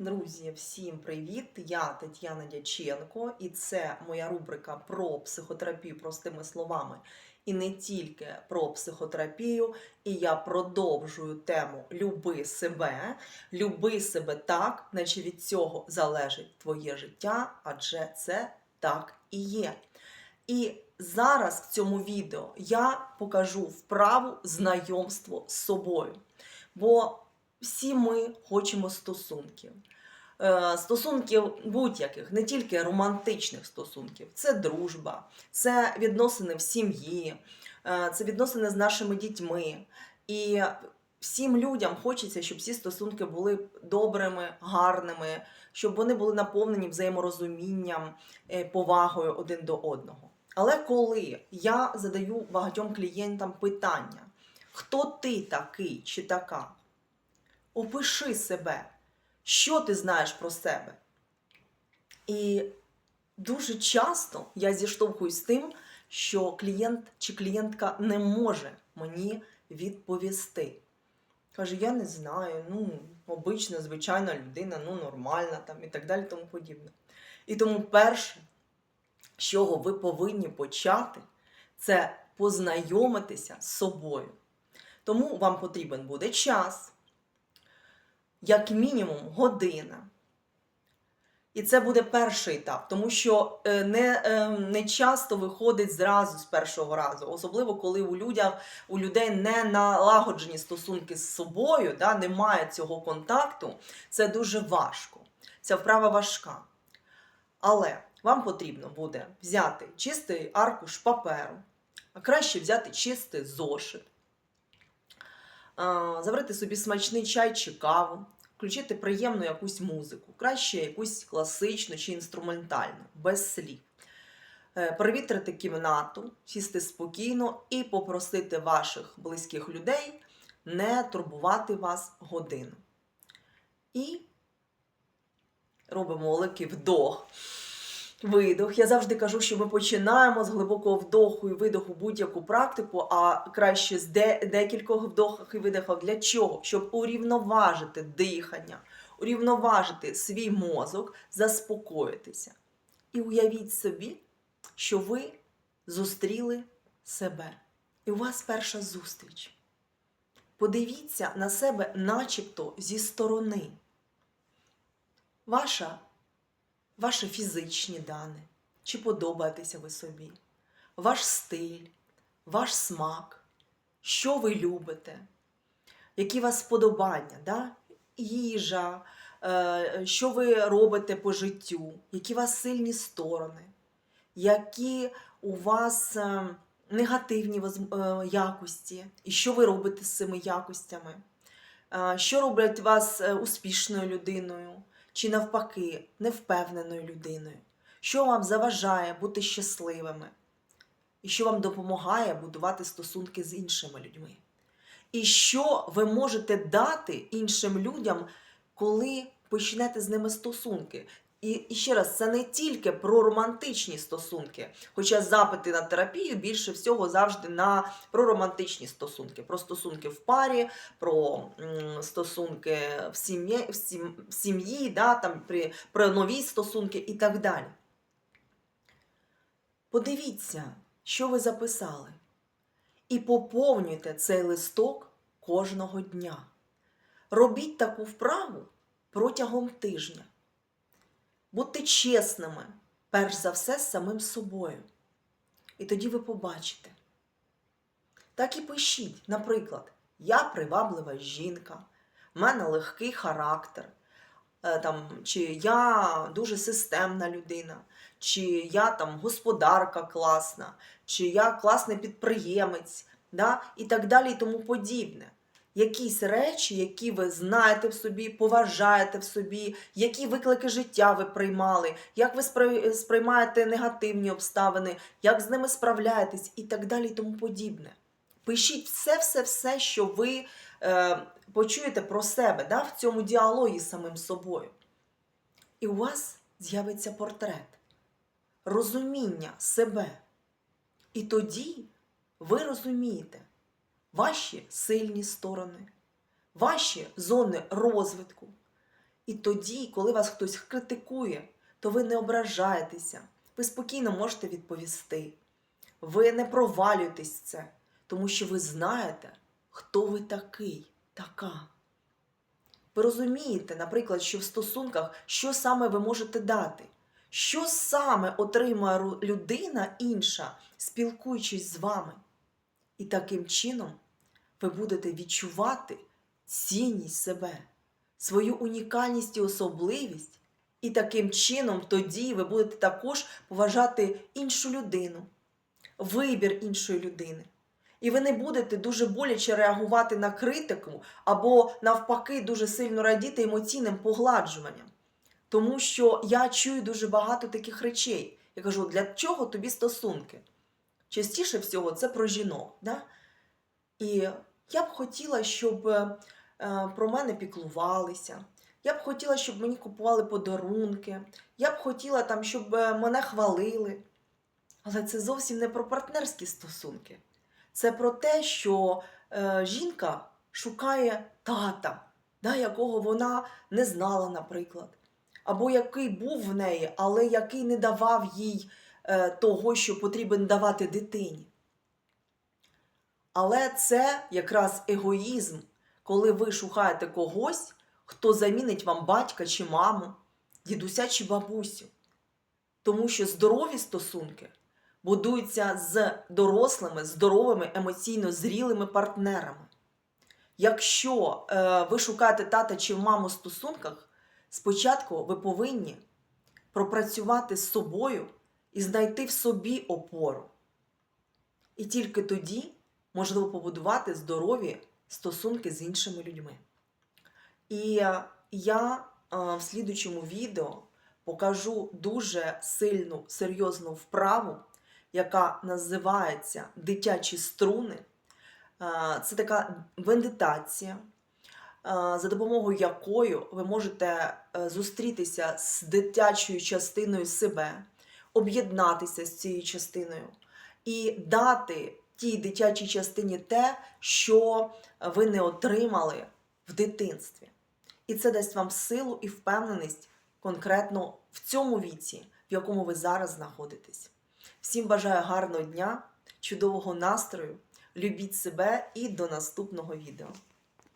Друзі, всім привіт! Я Тетяна Дяченко, і це моя рубрика про психотерапію простими словами. І не тільки про психотерапію. І я продовжую тему Люби себе, люби себе так, наче від цього залежить твоє життя, адже це так і є. І зараз в цьому відео я покажу вправу знайомство з собою. Бо всі ми хочемо стосунків. Е, Стосунків будь-яких, не тільки романтичних стосунків, це дружба, це відносини в сім'ї, е, це відносини з нашими дітьми. І всім людям хочеться, щоб ці стосунки були добрими, гарними, щоб вони були наповнені взаєморозумінням, е, повагою один до одного. Але коли я задаю багатьом клієнтам питання, хто ти такий чи така? Опиши себе, що ти знаєш про себе. І дуже часто я зіштовхуюсь з тим, що клієнт чи клієнтка не може мені відповісти. Каже, я не знаю, ну, обична, звичайна людина, ну, нормальна там і так далі, тому подібне. І тому перше, з чого ви повинні почати, це познайомитися з собою. Тому вам потрібен буде час, як мінімум година. І це буде перший етап, тому що е, не, е, не часто виходить зразу з першого разу, особливо коли у, людях, у людей не налагоджені стосунки з собою, да, немає цього контакту, це дуже важко. Ця вправа важка. Але вам потрібно буде взяти чистий аркуш паперу, а краще взяти чистий зошит, заварити собі смачний чай чи каву, включити приємну якусь музику, краще якусь класичну чи інструментальну, без слів. Е, Провітрити кімнату, сісти спокійно і попросити ваших близьких людей не турбувати вас годину. І робимо великий вдох. Видох. Я завжди кажу, що ми починаємо з глибокого вдоху і видоху будь-яку практику, а краще з де- декількох вдохах і видохах. Для чого? Щоб урівноважити дихання, урівноважити свій мозок, заспокоїтися. І уявіть собі, що ви зустріли себе. І у вас перша зустріч. Подивіться на себе, начебто зі сторони. Ваша ваші фізичні дані, чи подобаєтеся ви собі, ваш стиль, ваш смак, що ви любите, які у вас сподобання, да? їжа, е, що ви робите по життю, які у вас сильні сторони, які у вас е, негативні е, якості, і що ви робите з цими якостями, що роблять вас успішною людиною чи навпаки невпевненою людиною, що вам заважає бути щасливими, і що вам допомагає будувати стосунки з іншими людьми. І що ви можете дати іншим людям, коли почнете з ними стосунки. І, і ще раз, це не тільки про романтичні стосунки, хоча запити на терапію більше всього завжди на про романтичні стосунки, про стосунки в парі, про м, стосунки в сім'ї, в сім- в сім'ї, да, там, при, про нові стосунки і так далі. Подивіться, що ви записали, і поповнюйте цей листок кожного дня. Робіть таку вправу протягом тижня. Будьте чесними, перш за все, з самим собою. І тоді ви побачите. Так і пишіть, наприклад, я приваблива жінка, в мене легкий характер, е, там, чи я дуже системна людина, чи я там господарка класна, чи я класний підприємець, да? і так далі, і тому подібне. Якісь речі, які ви знаєте в собі, поважаєте в собі, які виклики життя ви приймали, як ви сприймаєте негативні обставини, як з ними справляєтесь і так далі, і тому подібне. Пишіть все, все, все, що ви е, почуєте про себе да, в цьому діалогі з самим собою. І у вас з'явиться портрет, розуміння себе. І тоді ви розумієте ваші сильні сторони, ваші зони розвитку І тоді, коли вас хтось критикує, то ви не ображаєтеся, ви спокійно можете відповісти. Ви не провалюєтесь в це, тому що ви знаєте, хто ви такий, така. Ви розумієте, наприклад, що в стосунках, що саме ви можете дати, що саме отримує людина інша, спілкуючись з вами. І таким чином ви будете відчувати цінність себе, свою унікальність і особливість. І таким чином тоді ви будете також поважати іншу людину, вибір іншої людини. І ви не будете дуже боляче реагувати на критику або навпаки дуже сильно радіти емоційним погладжуванням. Тому що я чую дуже багато таких речей. Я кажу, для чого тобі стосунки? Частіше всього це про жінок. Да? І я б хотіла, щоб е, про мене піклувалися. Я б хотіла, щоб мені купували подарунки. Я б хотіла, там, щоб е, мене хвалили. Але це зовсім не про партнерські стосунки. Це про те, що е, жінка шукає тата, да, якого вона не знала, наприклад, або який був в неї, але який не давав їй того, що потрібен давати дитині. Але це якраз егоїзм, коли ви шукаєте когось, хто замінить вам батька чи маму, дідуся чи бабусю. Тому що здорові стосунки будуються з дорослими, здоровими, емоційно зрілими партнерами. Якщо е, ви шукаєте тата чи маму в стосунках, спочатку ви повинні пропрацювати з собою і знайти в собі опору. І тільки тоді можливо побудувати здорові стосунки з іншими людьми. І е, я е, в слідучому відео покажу дуже сильну, серйозну вправу, яка називається дитячі струни. Е, Це така медитація, за допомогою якої ви можете зустрітися з дитячою частиною себе, об'єднатися з цією частиною і дати тій дитячій частині те, що ви не отримали в дитинстві. І це дасть вам силу і впевненість конкретно в цьому віці, в якому ви зараз знаходитесь. Всім бажаю гарного дня, чудового настрою, любіть себе і до наступного відео.